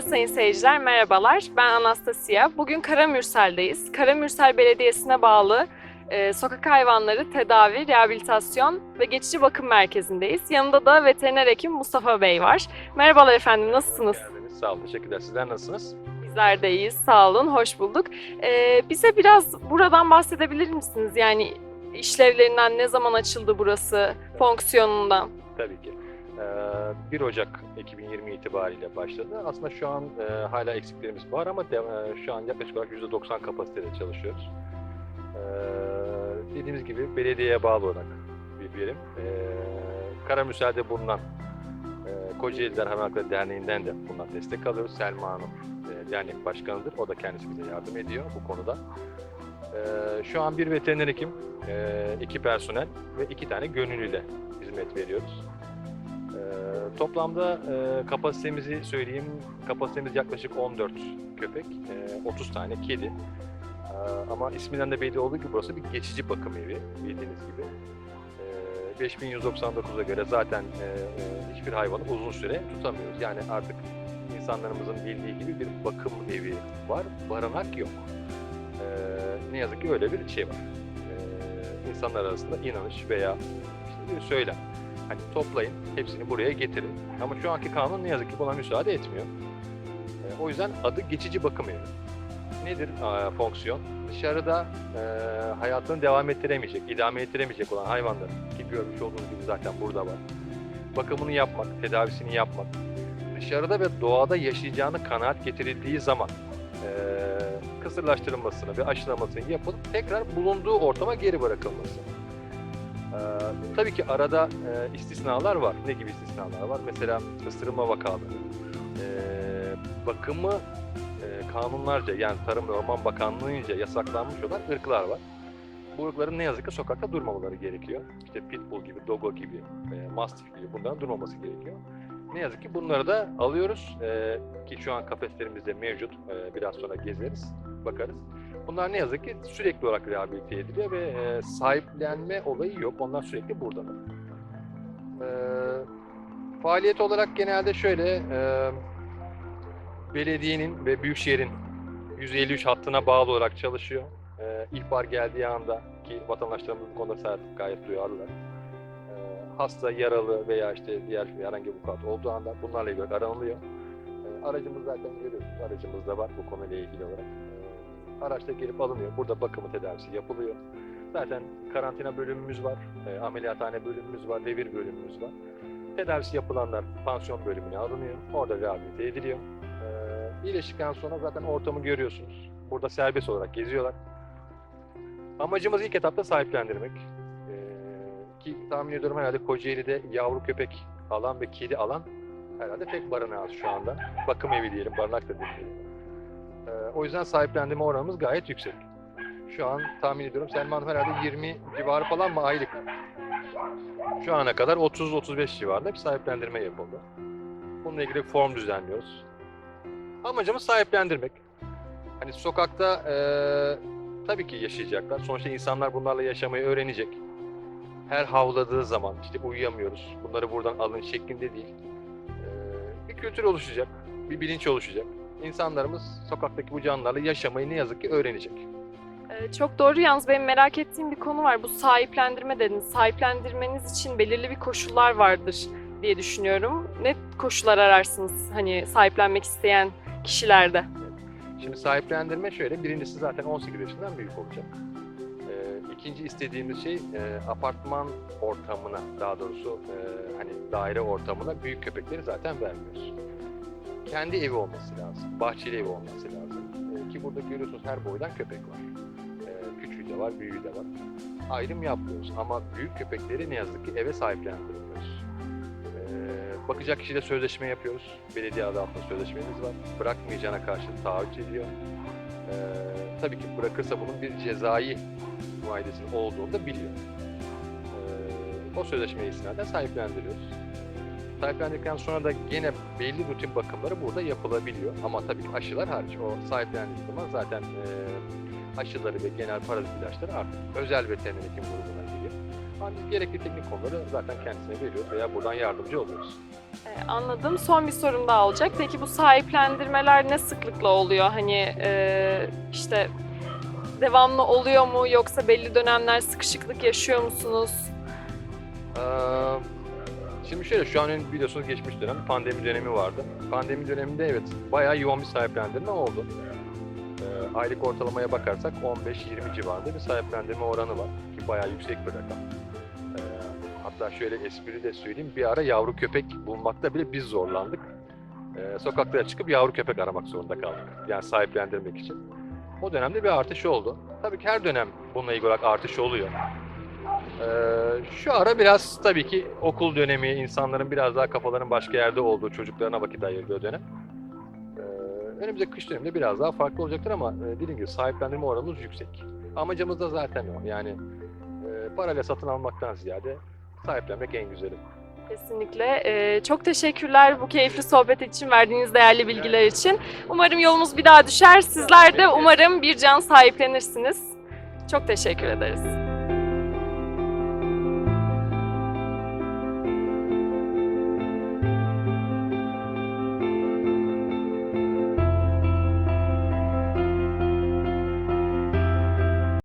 Evet sayın seyirciler merhabalar. Ben Anastasia. Bugün Karamürsel'deyiz. Karamürsel Belediyesi'ne bağlı e, sokak hayvanları tedavi, rehabilitasyon ve geçici bakım merkezindeyiz. Yanında da veteriner hekim Mustafa Bey var. Merhabalar efendim, nasılsınız? Geldiniz. Sağ olun. Teşekkürler. Sizler nasılsınız? Bizler de iyiyiz, sağ olun, hoş bulduk. E, bize biraz buradan bahsedebilir misiniz? Yani işlevlerinden, ne zaman açıldı burası, fonksiyonundan? Tabii ki. Ee, 1 Ocak 2020 itibariyle başladı. Aslında şu an e, hala eksiklerimiz var ama de- e, şu an yaklaşık olarak %90 kapasitede çalışıyoruz. Ee, dediğimiz gibi belediyeye bağlı olarak bir birim. Ee, Karamürsel'de bulunan e, Kocaeliler Hayvan Hakları Derneği'nden de bundan destek alıyoruz. Selma Hanım e, dernek başkanıdır. O da kendisi bize yardım ediyor bu konuda. Ee, şu an bir veteriner hekim, e, iki personel ve iki tane gönüllüyle hizmet veriyoruz. Ee, toplamda e, kapasitemizi söyleyeyim. Kapasitemiz yaklaşık 14 köpek, e, 30 tane kedi. Ee, ama isminden de belli olduğu gibi burası bir geçici bakım evi bildiğiniz gibi. Ee, 5199'a göre zaten e, e, hiçbir hayvanı uzun süre tutamıyoruz. Yani artık insanlarımızın bildiği gibi bir bakım evi var, barınak yok. Ee, ne yazık ki öyle bir şey var. Ee, insanlar arasında inanış veya işte söylem. Hani toplayın, hepsini buraya getirin. Ama şu anki kanun ne yazık ki buna müsaade etmiyor. Ee, o yüzden adı geçici bakım evi. Nedir aa, fonksiyon? Dışarıda e, hayatını devam ettiremeyecek, idame ettiremeyecek olan hayvanların ki görmüş olduğunuz gibi zaten burada var. Bakımını yapmak, tedavisini yapmak, dışarıda ve doğada yaşayacağını kanaat getirildiği zaman e, kısırlaştırılmasını ve aşılamasını yapılıp tekrar bulunduğu ortama geri bırakılması. Ee, tabii ki arada e, istisnalar var. Ne gibi istisnalar var? Mesela ısırılma vakaları. Ee, bakımı e, kanunlarca yani Tarım ve Orman Bakanlığı'nca yasaklanmış olan ırklar var. Bu ırkların ne yazık ki sokakta durmamaları gerekiyor. İşte pitbull gibi, dogo gibi, e, mastiff gibi bunların durmaması gerekiyor. Ne yazık ki bunları da alıyoruz Ee, ki şu an kafeslerimizde mevcut. Ee, biraz sonra gezeriz, bakarız. Bunlar ne yazık ki sürekli olarak rehabilite ediliyor ve e, sahiplenme olayı yok. Onlar sürekli buradalar. Ee, faaliyet olarak genelde şöyle, e, belediyenin ve büyükşehirin 153 hattına bağlı olarak çalışıyor. Ee, ihbar geldiği anda ki vatandaşlarımız bu konuda zaten gayet duyarlılar. Ee, hasta, yaralı veya işte diğer herhangi bir vukuat olduğu anda bunlarla ilgili aranılıyor. Ee, aracımız zaten görüyorsunuz, aracımız da var bu konuyla ilgili olarak. Araçta gelip alınıyor, burada bakımı tedavisi yapılıyor. Zaten karantina bölümümüz var, e, ameliyathane bölümümüz var, devir bölümümüz var. Tedavisi yapılanlar pansiyon bölümüne alınıyor, orada rehabilite ediliyor. Ee, iyileştikten sonra zaten ortamı görüyorsunuz. Burada serbest olarak geziyorlar. Amacımız ilk etapta sahiplendirmek. Ee, ki tahmin ediyorum herhalde Kocaeli'de yavru köpek alan ve kedi alan herhalde tek barınağız şu anda. Bakım evi diyelim, barınak da diyelim. Ee, o yüzden sahiplendirme oranımız gayet yüksek. Şu an tahmin ediyorum Selma Hanım herhalde 20 civarı falan mı aylık? Şu ana kadar 30-35 civarında bir sahiplendirme yapıldı. Bununla ilgili form düzenliyoruz. Amacımız sahiplendirmek. Hani sokakta eee, tabii ki yaşayacaklar. Sonuçta insanlar bunlarla yaşamayı öğrenecek. Her havladığı zaman işte uyuyamıyoruz. Bunları buradan alın şeklinde değil. Eee, bir kültür oluşacak. Bir bilinç oluşacak. İnsanlarımız sokaktaki bu canlılarla yaşamayı ne yazık ki öğrenecek. Ee, Çok doğru yalnız benim merak ettiğim bir konu var. Bu sahiplendirme dediniz. Sahiplendirmeniz için belirli bir koşullar vardır diye düşünüyorum. Ne koşullar ararsınız hani sahiplenmek isteyen kişilerde? Şimdi sahiplendirme şöyle. Birincisi zaten 18 yaşından büyük olacak. Ee, ikinci istediğimiz şey e, apartman ortamına daha doğrusu e, hani daire ortamına büyük köpekleri zaten vermiyoruz. Kendi evi olması lazım. Bahçeli evi olması lazım. Ee, ki burada görüyorsunuz her boydan köpek var. Ee, küçüğü de var, büyüğü de var. Ayrım yapmıyoruz ama büyük köpekleri ne yazık ki eve sahiplendirmiyoruz. Ee, bakacak kişiyle sözleşme yapıyoruz. Belediye adı altında sözleşmemiz var. Bırakmayacağına karşı taahhüt ediyor. Ee, tabii ki bırakırsa bunun bir cezai muayedesinin olduğunu da biliyor. Ee, o sözleşmeye istinaden sahiplendiriyoruz. Sahiplendirdikten sonra da gene belli rutin bakımları burada yapılabiliyor. Ama tabii aşılar hariç. O sahiplendiği zaman zaten e, aşıları ve genel parazit ilaçları artık özel veteriner hekim grubuna giriyor. Hani gerekli teknik konuları zaten kendisine veriyoruz veya buradan yardımcı oluyoruz. E, anladım. Son bir sorum daha olacak. Peki bu sahiplendirmeler ne sıklıkla oluyor? Hani e, işte devamlı oluyor mu yoksa belli dönemler sıkışıklık yaşıyor musunuz? Ee, Şimdi şöyle şu an biliyorsunuz geçmiş dönem pandemi dönemi vardı. Pandemi döneminde evet bayağı yoğun bir sahiplendirme oldu. Ee, aylık ortalamaya bakarsak 15-20 civarında bir sahiplendirme oranı var ki bayağı yüksek bir rakam. Ee, hatta şöyle espri de söyleyeyim bir ara yavru köpek bulmakta bile biz zorlandık. Ee, sokaklara çıkıp yavru köpek aramak zorunda kaldık. Yani sahiplendirmek için. O dönemde bir artış oldu. Tabii ki her dönem bununla ilgili olarak artış oluyor. Ee, şu ara biraz tabii ki okul dönemi, insanların biraz daha kafaların başka yerde olduğu, çocuklarına vakit ayırdığı dönem. Ee, önümüzdeki kış döneminde biraz daha farklı olacaktır ama e, dediğim gibi sahiplendirme oranımız yüksek. Amacımız da zaten o. Yani e, parayla satın almaktan ziyade sahiplenmek en güzeli. Kesinlikle. E, çok teşekkürler bu keyifli sohbet için, verdiğiniz değerli bilgiler için. Umarım yolumuz bir daha düşer. Sizler de umarım bir can sahiplenirsiniz. Çok teşekkür ederiz.